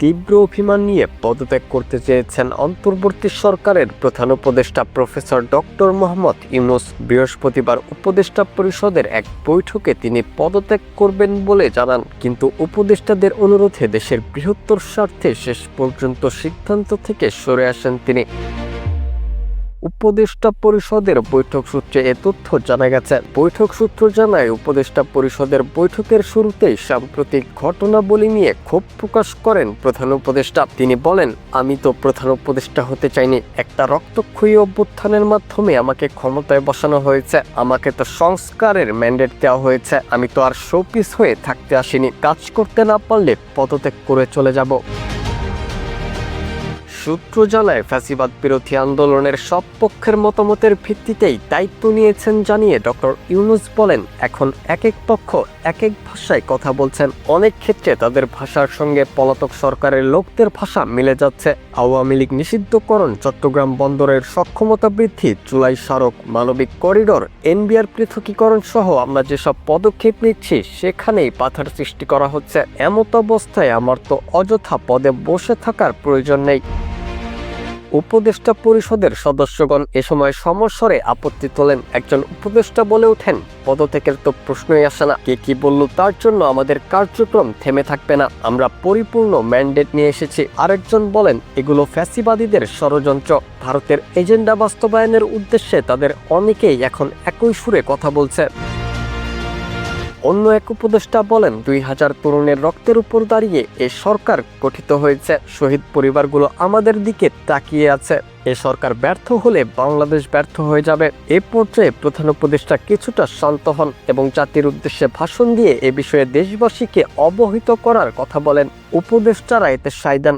তীব্র অভিমান নিয়ে পদত্যাগ করতে চেয়েছেন অন্তর্বর্তী সরকারের প্রধান উপদেষ্টা প্রফেসর ডক্টর মোহাম্মদ ইউনুস। বৃহস্পতিবার উপদেষ্টা পরিষদের এক বৈঠকে তিনি পদত্যাগ করবেন বলে জানান, কিন্তু উপদেষ্টাদের অনুরোধে দেশের বৃহত্তর স্বার্থে শেষ পর্যন্ত সিদ্ধান্ত থেকে সরে আসেন তিনি। উপদেষ্টা পরিষদের বৈঠক সূত্রে এ তথ্য জানা গেছে। বৈঠক সূত্র জানায়, উপদেষ্টা পরিষদের বৈঠকের শুরুতেই সাম্প্রতিক ঘটনাবলী নিয়ে ক্ষোভ প্রকাশ করেন প্রধান উপদেষ্টা। তিনি বলেন, আমি তো প্রধান উপদেষ্টা হতে চাইনি। একটা রক্তক্ষয়ী অভ্যুত্থানের মাধ্যমে আমাকে ক্ষমতায় বসানো হয়েছে। আমাকে তো সংস্কারের ম্যান্ডেট দেওয়া হয়েছে। আমি তো আর শোপিস হয়ে থাকতে আসিনি। কাজ করতে না পারলে পদত্যাগ করে চলে যাব। সূত্র জানায় ফ্যাসিবাদ বিরোধী আন্দোলনের সব পক্ষের মতামতের ভিত্তিতেই দায়িত্ব নিয়েছেন জানিয়ে ডক্টর ইউনুস বলেন, এখন এক এক পক্ষ, এক এক ভাষায় কথা বলছেন। অনেক ক্ষেত্রে তাদের ভাষার সঙ্গে পলাতক সরকারের লোকদের ভাষা মিলে যাচ্ছে। আওয়ামী লীগ নিষিদ্ধকরণ, চট্টগ্রাম বন্দরের সক্ষমতা বৃদ্ধি চুলাই সড়ক মানবিক করিডোর, এনবিআর পৃথকীকরণ সহ আমরা যেসব পদক্ষেপ নিচ্ছি, সেখানেই পাথার সৃষ্টি করা হচ্ছে। এমত অবস্থায় আমার তো অযথা পদে বসে থাকার প্রয়োজন নেই। উপদেষ্টা পরিষদের সদস্যগণ এ সময় সমস্বরে আপত্তি তোলেন। একজন উপদেষ্টা বলে ওঠেন, পদত্যাগের তো প্রশ্নই আসে না। কে কি বলল তার জন্য আমাদের কার্যক্রম থেমে থাকবে না। আমরা পরিপূর্ণ ম্যান্ডেট নিয়ে এসেছি। আরেকজন বলেন, এগুলো ফ্যাসিবাদীদের ষড়যন্ত্র। ভারতের এজেন্ডা বাস্তবায়নের উদ্দেশ্যে তাদের অনেকেই এখন একই সুরে কথা বলছে। অন্য এক উপদেষ্টা বলেন, দুই হাজার তরুণের রক্তের উপর দাঁড়িয়ে এ সরকার গঠিত হয়েছে। শহীদ পরিবারগুলো আমাদের দিকে তাকিয়ে আছে। এ সরকার ব্যর্থ হলে বাংলাদেশ ব্যর্থ হয়ে যাবে। এ পর্যায়ে প্রধান উপদেষ্টা কিছুটা শান্ত হন এবং জাতির উদ্দেশ্যে ভাষণ দিয়ে এ বিষয়ে দেশবাসীকে অবহিত করার কথা বলেন। উপদেষ্টারা এতে সায় দেন।